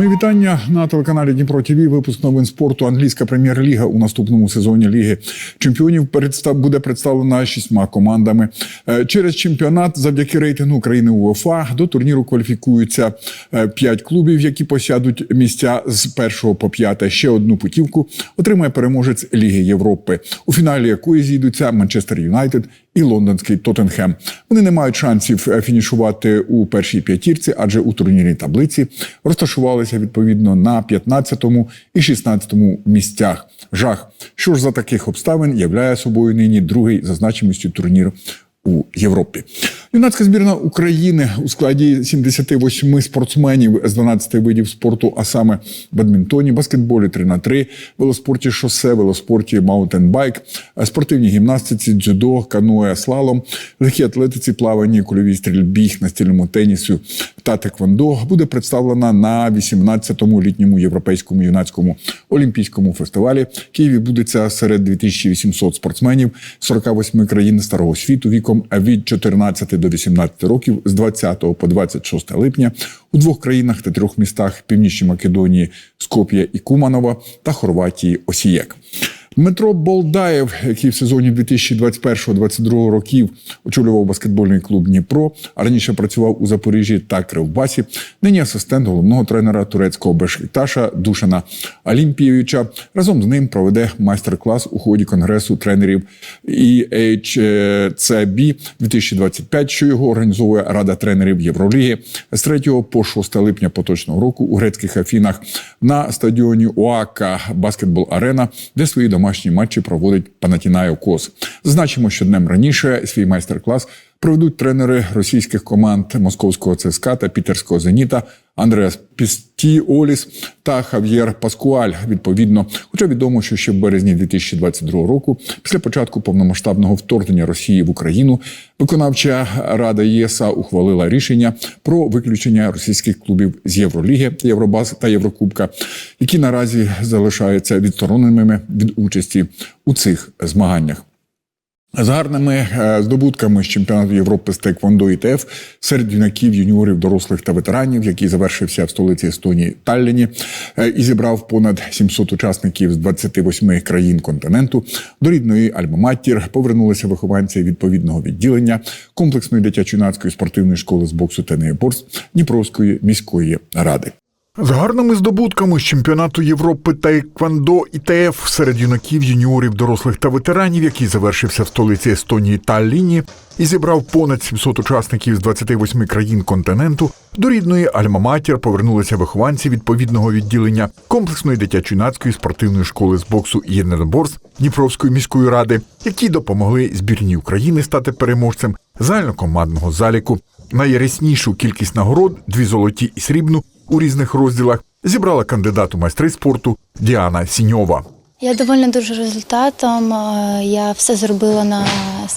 Мої вітання на телеканалі Дніпро ТВ. Випуск новин спорту. Англійська прем'єр-ліга у наступному сезоні Ліги Чемпіонів буде представлена шістьма командами. Е, Через чемпіонат, завдяки рейтингу України УЄФА, до турніру кваліфікуються е, п'ять клубів, які посядуть місця з першого по п'яте. Ще одну путівку отримає переможець Ліги Європи, у фіналі якої зійдуться Манчестер Юнайтед і лондонський Тоттенхем. Вони не мають шансів е, фінішувати у першій п'ятірці, адже у турнірній таблиці розташувалися відповідно на 15-му і 16-му місцях. Жах, що ж за таких обставин являє собою нині другий за значимістю турнір у Європі. Юнацька збірна України у складі 78 спортсменів з 12 видів спорту, а саме бадмінтоні, баскетболі 3 на 3 велоспорті шосе, велоспорті маунтенбайк, спортивній гімнастиці, дзюдо, каное, слалом, легкій атлетиці, плаванні, кульовій стрільбі, настільному тенісу та теквондо буде представлена на 18-му літньому європейському юнацькому олімпійському фестивалі. В Києві будеться серед 2800 спортсменів 48 країн старого світу віком від 14 до 18 років з 20 по 26 липня у двох країнах та трьох містах Північній Македонії Скоп'я і Куманова та Хорватії Осієк. Дмитро Болдаєв, який в сезоні 2021-2022 років очолював баскетбольний клуб Дніпро, а раніше працював у Запоріжжі та Кривбасі. Нині асистент головного тренера турецького Бешикташа Душана Алімпійовича. Разом з ним проведе майстер-клас у ході конгресу тренерів EHCB 2025, що його організовує Рада тренерів Євроліги з 3 по 6 липня поточного року у грецьких Афінах на стадіоні ОАКа Баскетбол Арена, де свої домашні матчі проводить Панатінаєв-Кос. Зазначимо, що днем раніше свій майстер-клас проведуть тренери російських команд московського ЦСКА та пітерського Зеніта Андреас Пістіоліс та Хав'єр Паскуаль. Відповідно, хоча відомо, що ще в березні 2022 року, після початку повномасштабного вторгнення Росії в Україну, виконавча рада ЄСА ухвалила рішення про виключення російських клубів з Євроліги, Євробас та Єврокубка, які наразі залишаються відстороненими від участі у цих змаганнях. З гарними е, здобутками з чемпіонату Європи з Тейквондо ІТФ серед юнаків, юніорів, дорослих та ветеранів, який завершився в столиці Естонії Талліні, е, і зібрав понад 700 учасників з 28 країн континенту. До рідної Альма-Маттір повернулися вихованці відповідного відділення комплексної дитячо-юнацької спортивної школи з боксу та неєборств Дніпровської міської ради. З гарними здобутками з чемпіонату Європи та Еквандо ІТФ серед юнаків, юніорів, дорослих та ветеранів, який завершився в столиці Естонії Талліні і зібрав понад 700 учасників з 28 країн континенту, до рідної Альма-Матір повернулися вихованці відповідного відділення комплексної дитячо-юнацької спортивної школи з боксу і єдиноборств Дніпровської міської ради, які допомогли збірній України стати переможцем загальнокомандного заліку. Найяснішу кількість нагород дві золоті і срібну у різних розділах зібрала кандидат у майстри спорту Діана Сіньова. Я довольна дуже результатом. Е, Я все зробила на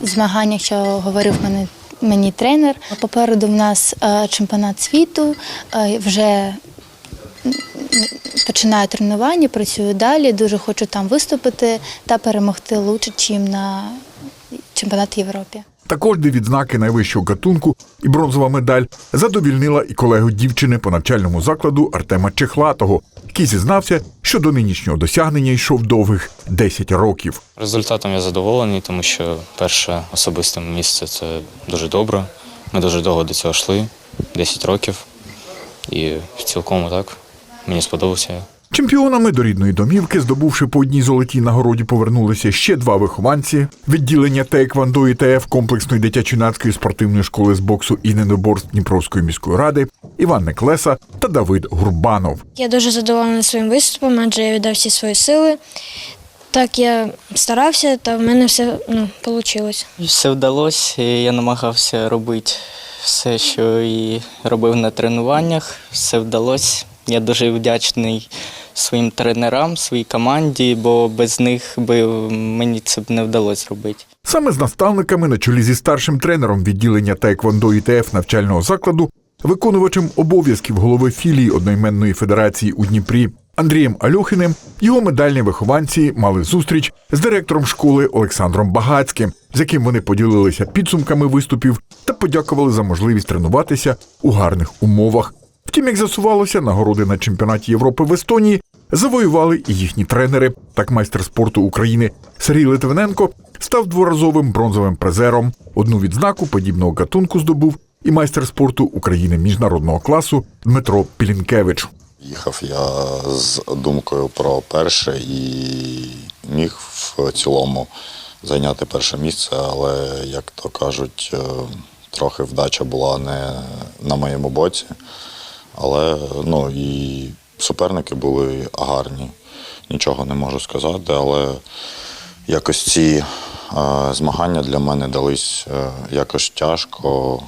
змаганнях, що говорив мене, мені тренер. Попереду в нас е, чемпіонат світу. Е, Вже починаю тренування, працюю далі. Дуже хочу там виступити та перемогти лучше, ніж на чемпіонаті Європи. Також дві відзнаки найвищого гатунку і бронзова медаль задовільнила і колегу дівчини по навчальному закладу Артема Чехлатого, який зізнався, що до нинішнього досягнення йшов довгих 10 років. Результатом я задоволений, тому що перше особисте місце це дуже добре. Ми дуже довго до цього йшли, 10 років. І цілком так мені сподобався. Чемпіонами до рідної домівки, здобувши по одній золотій нагороді, повернулися ще два вихованці відділення Тейквандо і ТФ комплексної дитячо-юнацької спортивної школи з боксу і недоборств Дніпровської міської ради Іван Неклеса та Давид Гурбанов. Я дуже задоволена своїм виступом, адже я віддав всі свої сили. Так я старався, та в мене все ну, вийшло. Все вдалося, я намагався робити все, що і робив на тренуваннях. Все вдалося. Я дуже вдячний своїм тренерам, своїй команді, бо без них би мені це б не вдалося зробити. Саме з наставниками на чолі зі старшим тренером відділення Тейквондо ІТФ навчального закладу, виконувачем обов'язків голови філії одноіменної федерації у Дніпрі Андрієм Альохиним, його медальні вихованці мали зустріч з директором школи Олександром Багацьким, з яким вони поділилися підсумками виступів та подякували за можливість тренуватися у гарних умовах. Втім, як з'ясувалося, нагороди на чемпіонаті Європи в Естонії завоювали і їхні тренери. Так майстер спорту України Сергій Литвиненко став дворазовим бронзовим призером. Одну відзнаку подібного гатунку здобув і майстер спорту України міжнародного класу Дмитро Пілінкевич. Їхав я з думкою про перше і міг в цілому зайняти перше місце, але, як то кажуть, е, трохи вдача була не на моєму боці. Але ну, і суперники були гарні. Нічого не можу сказати, але якось ці е, змагання для мене дались е, якось тяжко.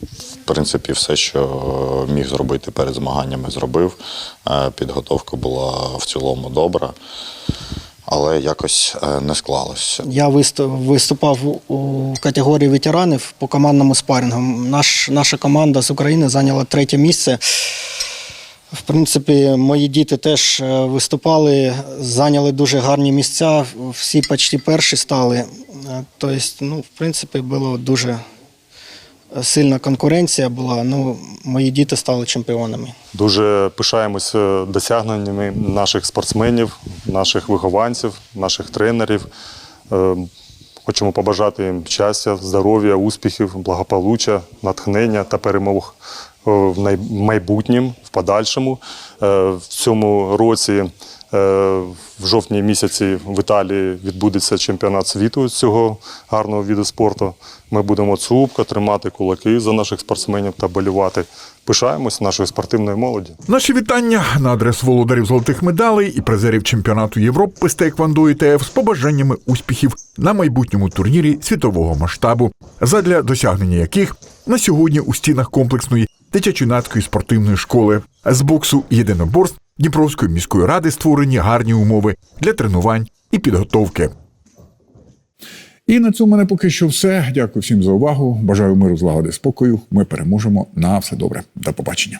В принципі, все, що міг зробити перед змаганнями, зробив. Е, Підготовка була в цілому добра, але якось е, не склалося. Я виступав у- категорії ветеранів по командному спарингу. Наш, наша команда з України зайняла третє місце. В принципі, мої діти теж е, виступали, зайняли дуже гарні місця. Всі почти перші стали. Тобто, ну, в принципі, було дуже сильна конкуренція була. Ну, мої діти стали чемпіонами. Дуже пишаємося досягненнями наших спортсменів, наших вихованців, наших тренерів. Е, Хочемо побажати їм щастя, здоров'я, успіхів, благополуччя, натхнення та перемог е, в най- майбутнім, в подальшому. Е, В цьому році, е, в жовтні місяці, в Італії відбудеться чемпіонат світу з цього гарного виду спорту. Ми будемо цупко тримати кулаки за наших спортсменів та болювати. Пишаємось нашою спортивною молоді. Наші вітання на адресу володарів золотих медалей і призерів чемпіонату Європи з Тейквондо ІТФ з побажаннями успіхів на майбутньому турнірі світового масштабу, задля досягнення яких на сьогодні у стінах комплексної дитячо-юнацької спортивної школи з боксу єдиноборств Дніпровської міської ради створені гарні умови для тренувань і підготовки. І на цьому мене поки що все. Дякую всім за увагу. Бажаю миру, злагоди, спокою. Ми переможемо. На все добре. До побачення.